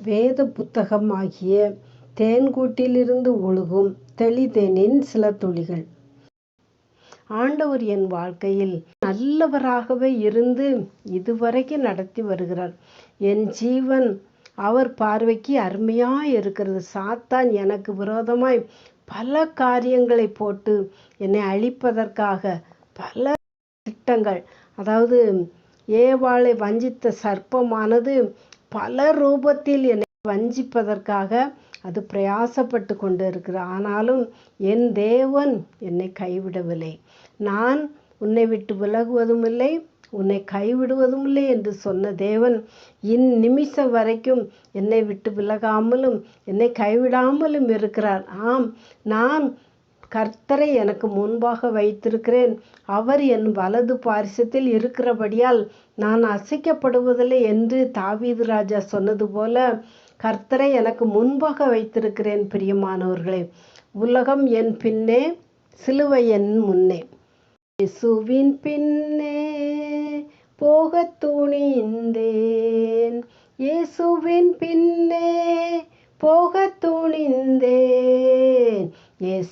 வேத புத்தகம் ஆகிய தேன்கூட்டிலிருந்து ஒழுகும் தெளிதேனின் சில துளிகள். ஆண்டவர் என் வாழ்க்கையில் நல்லவராகவே இருந்து இதுவரைக்கும் நடத்தி வருகிறார். என் ஜீவன் அவர் பார்வைக்கு அருமையாக இருக்கிறது. சாத்தான் எனக்கு விரோதமாய் பல காரியங்களை போட்டு என்னை அழிப்பதற்காக பல திட்டங்கள் அதாவது ஏவாளை வஞ்சித்த சர்ப்பமானது பல ரூபத்தில் என்னை வஞ்சிப்பதற்காக அது பிரயாசப்பட்டு கொண்டு இருக்கிறது. ஆனாலும் என் தேவன் என்னை கைவிடவில்லை. நான் உன்னை விட்டு விலகுவதும் இல்லை உன்னை கைவிடுவதும் இல்லை என்று சொன்ன தேவன் இந்நிமிஷம் வரைக்கும் என்னை விட்டு விலகாமலும் என்னை கைவிடாமலும் இருக்கிறார். ஆம் நான் கர்த்தரை எனக்கு முன்பாக வைத்திருக்கிறேன். அவர் என் வலது பாரிசத்தில் இருக்கிறபடியால் நான் அசைக்கப்படுவதில்லை என்று தாவீது ராஜா சொன்னது போல கர்த்தரை எனக்கு முன்பாக வைத்திருக்கிறேன் பிரியமானவர்களே. உலகம் என் பின்னே சிலுவை என் முன்னே. இயேசுவின் பின்னே போக துணிந்தேன். இயேசுவின் பின்னே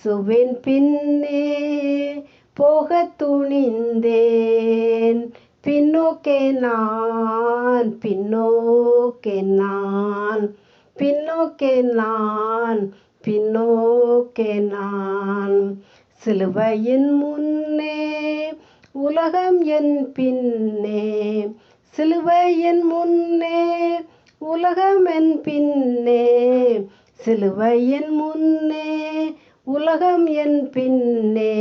இயேசுவின் பின்னே போக துணிந்தேன். பின்னோக்கே நான் பின்னோக்கே நான் பின்னோக்கே நான் பின்னோக்கே நான். சிலுவையின் முன்னே உலகம் என் பின்னே சிலுவையின் முன்னே உலகம் என் பின்னே சிலுவையின் முன்னே உலகம் என் பின்னே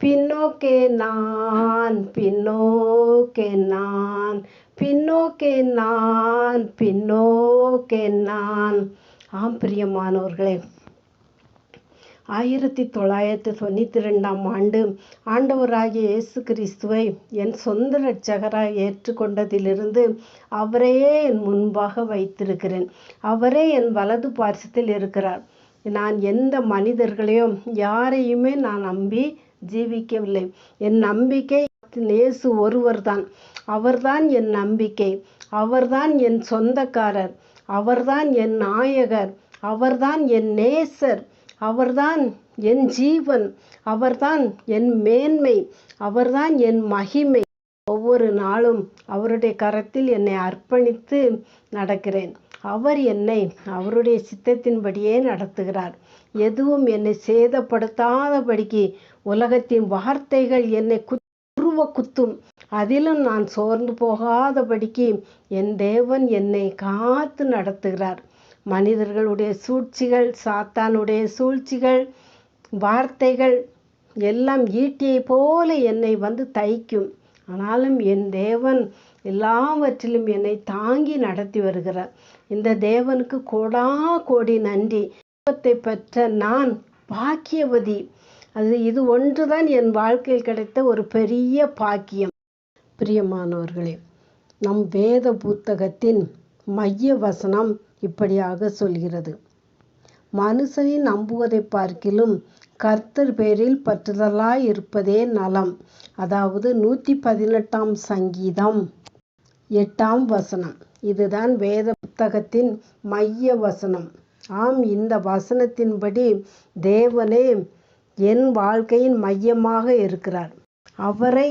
பின்னோக்கே நான் பின்னோக்கே நான் பின்னோக்கே நான் பின்னோக்கே நான். ஆம் பிரியமானவர்களே ஆயிரத்தி தொள்ளாயிரத்தி தொண்ணூற்றி ரெண்டாம் ஆண்டு ஆண்டவராகிய இயேசு கிறிஸ்துவை என் சொந்த இரட்சகராக ஏற்றுக்கொண்டதிலிருந்து அவரையே என் முன்பாக வைத்திருக்கிறேன். அவரே என் வலது பார்சத்தில் இருக்கிறார். நான் எந்த மனிதர்களையும் யாரையுமே நான் நம்பி ஜீவிக்கவில்லை. என் நம்பிக்கை இயேசு ஒருவர்தான். அவர்தான் என் நம்பிக்கை. அவர்தான் என் சொந்தக்காரர். அவர்தான் என் நாயகர். அவர்தான் என் நேசர். அவர்தான் என் ஜீவன். அவர்தான் என் மேன்மை. அவர்தான் என் மகிமை. ஒவ்வொரு நாளும் அவருடைய கரத்தில் என்னை அர்ப்பணித்து நடக்கிறேன். அவர் என்னை அவருடைய சித்தத்தின்படியே நடத்துகிறார். எதுவும் என்னை சேதப்படுத்தாதபடிக்கு உலகத்தின் வார்த்தைகள் என்னை குருவ குத்தும். அதிலும் நான் சோர்ந்து போகாதபடிக்கு என் தேவன் என்னை காத்து நடத்துகிறார். மனிதர்களுடைய சூழ்ச்சிகள் சாத்தானுடைய சூழ்ச்சிகள் வார்த்தைகள் எல்லாம் ஈட்டியைப் போல என்னை வந்து தைக்கும். ஆனாலும் என் தேவன் எல்லாவற்றிலும் என்னை தாங்கி நடத்தி வருகிறார். இந்த தேவனுக்கு கோடா கோடி நன்றி. குடும்பத்தை பெற்ற நான் பாக்கியவதி. அது இது ஒன்றுதான் என் வாழ்க்கையில் கிடைத்த ஒரு பெரிய பாக்கியம். பிரியமானவர்களே நம் வேத புத்தகத்தின் மைய வசனம் இப்படியாக சொல்கிறது. மனுஷனை நம்புவதைப் பார்க்கிலும் கர்த்தர் பேரில் பற்றுதலாய் இருப்பதே நலம். அதாவது நூற்றி பதினெட்டாம் சங்கீதம் எட்டாம் வசனம். இதுதான் வேத புத்தகத்தின் மைய வசனம். ஆம் இந்த வசனத்தின்படி தேவனே என் வாழ்க்கையின் மையமாக இருக்கிறார். அவரை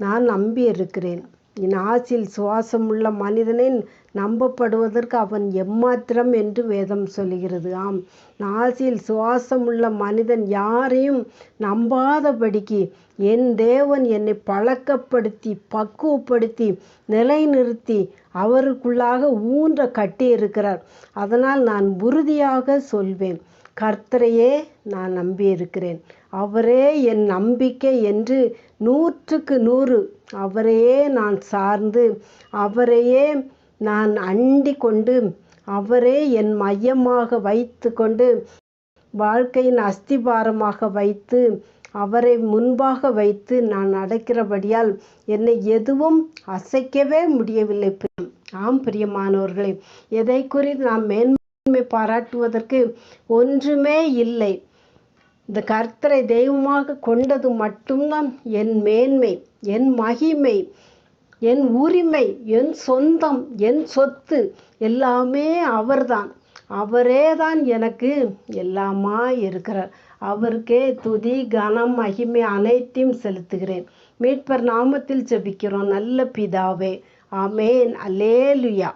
நான் நம்பி இருக்கிறேன் நாசில் சுவாசமுள்ள மனிதனை நம்பப்படுவதற்கு அவன் எம்மாத்திரம் என்று வேதம் சொல்லுகிறது. ஆம் நாசில் சுவாசமுள்ள மனிதன் யாரையும் நம்பாதபடிக்கு என் தேவன் என்னை பழக்கப்படுத்தி பக்குவப்படுத்தி நிலைநிறுத்தி அவருக்குள்ளாக ஊன்ற கட்டியிருக்கிறார். அதனால் நான் உறுதியாக சொல்வேன் கர்த்தரையே நான் நம்பி இருக்கிறேன் அவரே என் நம்பிக்கை என்று நூற்றுக்கு நூறு அவரையே நான் சார்ந்து அவரையே நான் அண்டி கொண்டு அவரே என் மையமாக வைத்து கொண்டு வாழ்க்கையின் அஸ்திபாரமாக வைத்து அவரை முன்பாக வைத்து நான் நடக்கிறபடியால் என்னை எதுவும் அசைக்கவே முடியவில்லை. ஆம் பிரியமானவர்களே எதை குறித்து நாம் மேன்மை பாராட்டுவதற்கு ஒன்றுமே இல்லை. இந்த கர்த்தரை தெய்வமாக கொண்டது மட்டும்தான் என் மேன்மை என் மகிமை. என் உரிமை என் சொந்தம் என் சொத்து எல்லாமே அவர்தான். அவரே தான் எனக்கு எல்லாமா இருக்கிறார் அவருக்கே துதி கனம் மகிமை அனைத்தையும் செலுத்துகிறேன். மீட்பர் நாமத்தில் ஜெபிக்கிறோம். நல்ல பிதாவே ஆமேன். அலேலுயா